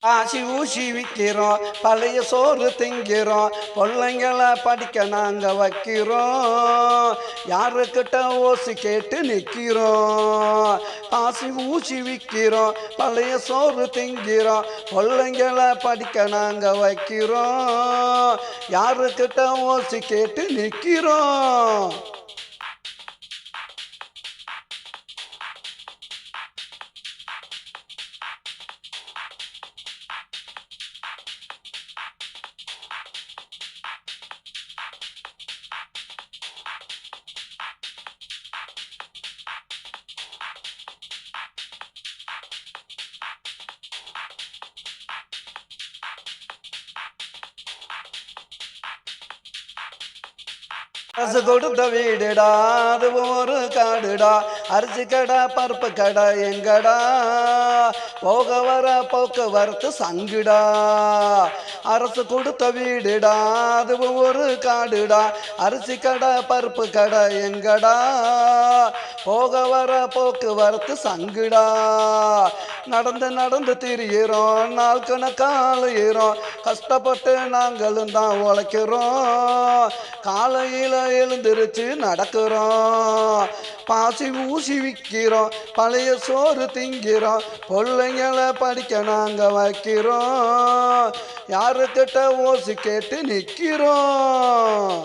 ஆசி ஊசி விற்கிறோம் பழைய சோறு திங்கிறோம் பிள்ளைங்களை படிக்க நாங்கள் வைக்கிறோம். யாருக்கிட்ட ஓசி கேட்டு நிற்கிறோம்? ஆசி ஊசி விற்கிறோம் பழைய சோறு திங்கிறோம் பிள்ளைங்களை படிக்க நாங்கள் வைக்கிறோம். யாருக்கிட்ட ஓசி கேட்டு நிற்கிறோம்? அரசு கொடுத்த வீடுடா அது ஒரு காடுடா. அரிசி கடை பருப்பு கடை எங்கடா? போக வர போக்குவரத்து சங்குடா. அரசு கொடுத்த வீடுடா அது ஒரு காடுடா. அரிசி கடை பருப்பு கடை எங்கடா? போக வர போக்குவரத்து சங்குடா. நடந்து நடந்து திரியிறோம் நாள் கணக்காலையிறோம் கஷ்டப்பட்டு நாங்களும் தான் உழைக்கிறோம். காலையில் எழுந்திருச்சு நடக்கிறோம். பாசி ஊசி விற்கிறோம் பழைய சோறு திங்கிறோம். பிள்ளைங்களை படிக்க நாங்கள் வைக்கிறோம். யாருக்கிட்ட ஓசி கேட்டு நிற்கிறோம்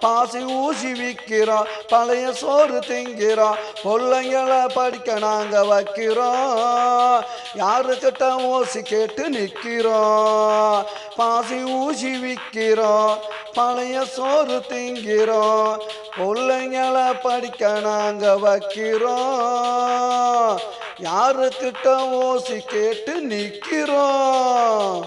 பாசி ஊசி விற்கிறோம் பழைய சோறு திங்கிறோம் பிள்ளைங்களை படிக்க நாங்கள் வைக்கிறோம் யாருக்கிட்ட ஓசி கேட்டு நிற்கிறோம் பாசி ஊசி விற்கிறோம் பழைய சோறு திங்கிறோம் பிள்ளைங்களை படிக்க நாங்கள் வைக்கிறோம் யாருக்கிட்ட ஓசி கேட்டு நிற்கிறோம்